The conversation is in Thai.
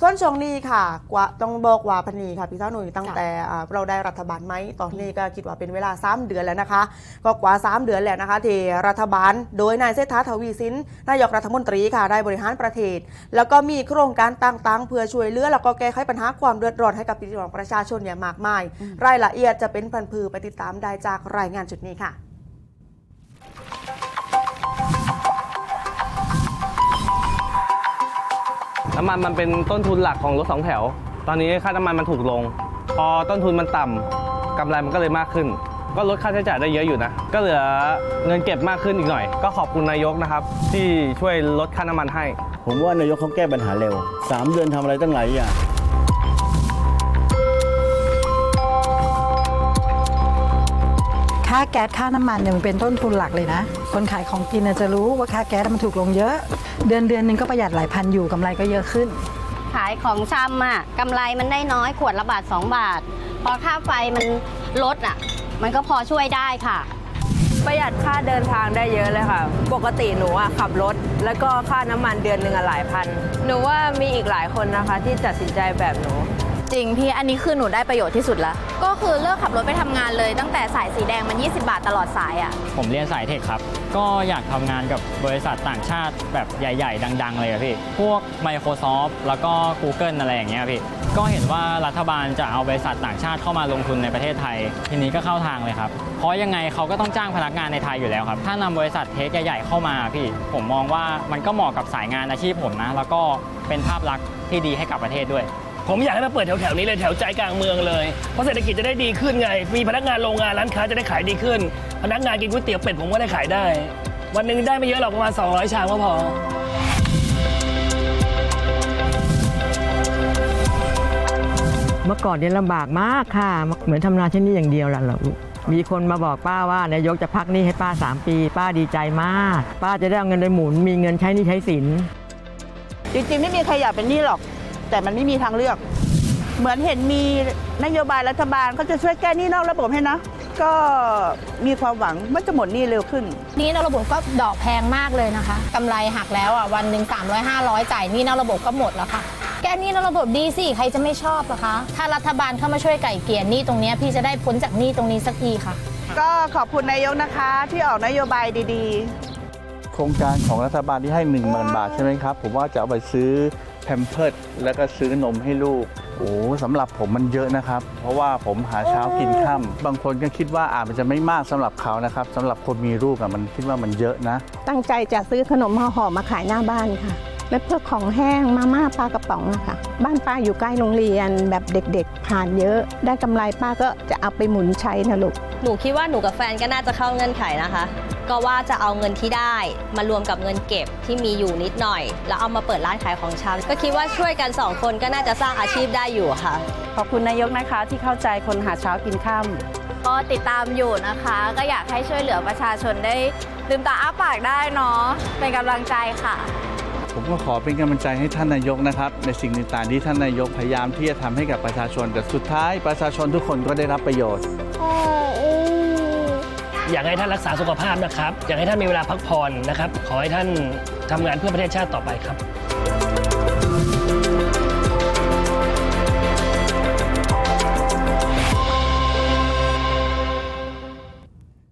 ส่วนช่วงนี้ค่ะกว่าต้องบอกว่าพนีค่ะพี่เจ้าหนุ่ยตั้งแต่อ่าเราได้รัฐบาลไหมตอนนี้ก็คิดว่าเป็นเวลา 3 เดือนแล้วนะคะ ก็กว่า 3 เดือนแล้วนะคะที่รัฐบาล โดยนายเศรษฐาทวีสินนายกรัฐมนตรีค่ะได้บริหารประเทศ แล้วก็มีโครงการต่างๆ เพื่อช่วยเหลือแล้วก็แก้ไขปัญหาความเดือดร้อนให้กับพี่น้องประชาชนเนี่ยมากมาย รายละเอียดจะเป็นพันพือไปติดตามได้จากรายงานจุดนี้ค่ะ น้ำมันมันเป็นต้นทุนหลักของรถสองแถว ตอนนี้ค่าน้ำมันมันถูกลง พอต้นทุนมันต่ำกำไรมันก็เลยมากขึ้น ก็ลดค่าใช้จ่ายได้เยอะอยู่นะ ก็เหลือเงินเก็บมากขึ้นอีกหน่อย ก็ขอบคุณนายกนะครับ ที่ช่วยลดค่าน้ำมันให้ ผมว่านายกเขาแก้ปัญหาเร็ว 3 เดือนทำอะไรตั้งหลายอย่าง ค่าแก๊สค่าน้ำมันเนี่ยมันเป็นต้นทุนหลักเลยนะ คนขายของกินน่ะจะรู้ว่าค่าแก๊สมันถูกลงเยอะ เดือนเดือนหนึงก็ประหยัดหลายพันอยู่กำไรก็เยอะขึ้น ขายของชำอะกำไรมันได้น้อยขวดละบาท 2 บาท พอค่าไฟมันลดอะ มันก็พอช่วยได้ค่ะ ประหยัดค่าเดินทางได้เยอะเลยค่ะ ปกติหนูอะขับรถ แล้วก็ค่าน้ำมันเดือนหนึ่งอะหลายพัน หนูว่ามีอีกหลายคนนะคะที่ตัดสินใจแบบหนู จริงพี่อันนี้คือหนูได้ประโยชน์ที่สุดละก็คือเลิกขับรถไปทำงานเลย ตั้งแต่สายสีแดงมัน 20 บาทตลอดสายอะ่ะผมเรียนสายเทคครับ ก็อยากทำงานกับบริษัทต่างชาติแบบใหญ่ ๆ ดัง ๆ เลยอะพี่ พวก Microsoft แล้วก็ Google อะไรอย่างเงี้ยพี่ ก็เห็นว่ารัฐบาลจะเอาบริษัทต่างชาติเข้ามาลงทุนในประเทศไทย ทีนี้ก็เข้าทางเลยครับ เพราะยังไงเขาก็ต้องจ้างพนักงานในไทยอยู่แล้วครับ ถ้านำบริษัทเทคใหญ่ ๆ เข้ามาพี่ ผมมองว่ามันก็เหมาะกับสายงานอาชีพผมนะ แล้วก็เป็นภาพลักษณ์ที่ดีให้กับประเทศด้วย ผมอยากให้มาเปิดแถวๆนี้เลยแถวใจกลางเมืองเลย เพราะเศรษฐกิจจะได้ดีขึ้นไง มีพนักงานโรงงานร้านค้าจะได้ขายดีขึ้น พนักงานกินก๋วยเตี๋ยวเป็ดผมก็ได้ขายได้ วันหนึ่งได้ไม่เยอะหรอกประมาณ 200 ชามก็พอ เมื่อก่อนเนี่ยลำบากมากค่ะ เหมือนทำนาที่นี่อย่างเดียวล่ะลูกมีคนมาบอกป้าว่านายกจะพักหนี้ให้ป้า 3 ปี ป้าดีใจมาก ป้าจะได้เอาเงินไปหมุน มีเงินใช้หนี้ใช้สิน จริงๆ ไม่มีใครอยากเป็นหนี้หรอก แต่มันไม่มีทางเลือก เหมือนเห็นมีนโยบายรัฐบาลเขาจะช่วยแก้หนี้นอกระบบให้นะ ก็มีความหวังว่าจะหมดหนี้เร็วขึ้น นี่นอกระบบก็ดอกแพงมากเลยนะคะกำไรหักแล้วอะวันหนึ่ง300 500 จ่ายหนี่นอกระบบก็หมดแล้วค่ะ แก้หนี่นอกระบบดีสิใครจะไม่ชอบล่ะคะ ถ้ารัฐบาลเข้ามาช่วยไก่เกลี่ยหนี้ตรงเนี้ยพี่จะได้พ้นจากหนี้ตรงนี้สักทีค่ะ ก็ขอบคุณนายกนะคะที่ออกนโยบายดีโครงการของรัฐบาลที่ให้ 1 0,000 บาทใช่ไหมครับ ผมว่าจะเอาไปซื้อ แพมเพิร์ดแล้วก็ซื้อนมให้ลูก โอ้สำหรับผมมันเยอะนะครับ เพราะว่าผมหาเช้ากินค่ำบางคนก็คิดว่าอาจมันจะไม่มากสำหรับเขานะครับสำหรับคนมีลูกอะมันคิดว่ามันเยอะนะ ตั้งใจจะซื้อขนมห่อหอมมาขายหน้าบ้านค่ะ และเพื่อของแห้งมาม่าปลากระป๋องนะคะบ้านป้าอยู่ใกล้โรงเรียนแบบเด็กๆ ผ่านเยอะ ได้กำไรป้าก็จะเอาไปหมุนใช้นะลูก หนูคิดว่าหนูกับแฟนก็น่าจะเข้าเงื่อนไขนะคะ ก็ว่าจะเอาเงินที่ได้มารวมกับเงินเก็บที่มีอยู่นิดหน่อย แล้วเอามาเปิดร้านขายของชำก็คิดว่าช่วยกันสองคนก็น่าจะสร้างอาชีพได้อยู่ค่ะ ขอบคุณนายกนะคะที่เข้าใจคนหาเช้ากินค่ำก็ติดตามอยู่นะคะ ก็อยากให้ช่วยเหลือประชาชนได้ลืมตาอ้าปากได้เนาะเป็นกำลังใจค่ะ ผมก็ขอเป็นกำลังใจให้ท่านนายกนะครับ ในสิ่งต่างๆที่ท่านนายกพยายามที่จะทำให้กับประชาชนแต่สุดท้ายประชาชนทุกคนก็ได้รับประโยชน์ อยากให้ท่านรักษาสุขภาพนะครับ อยากให้ท่านมีเวลาพักผ่อนนะครับ ขอให้ท่านทำงานเพื่อประเทศชาติต่อไปครับ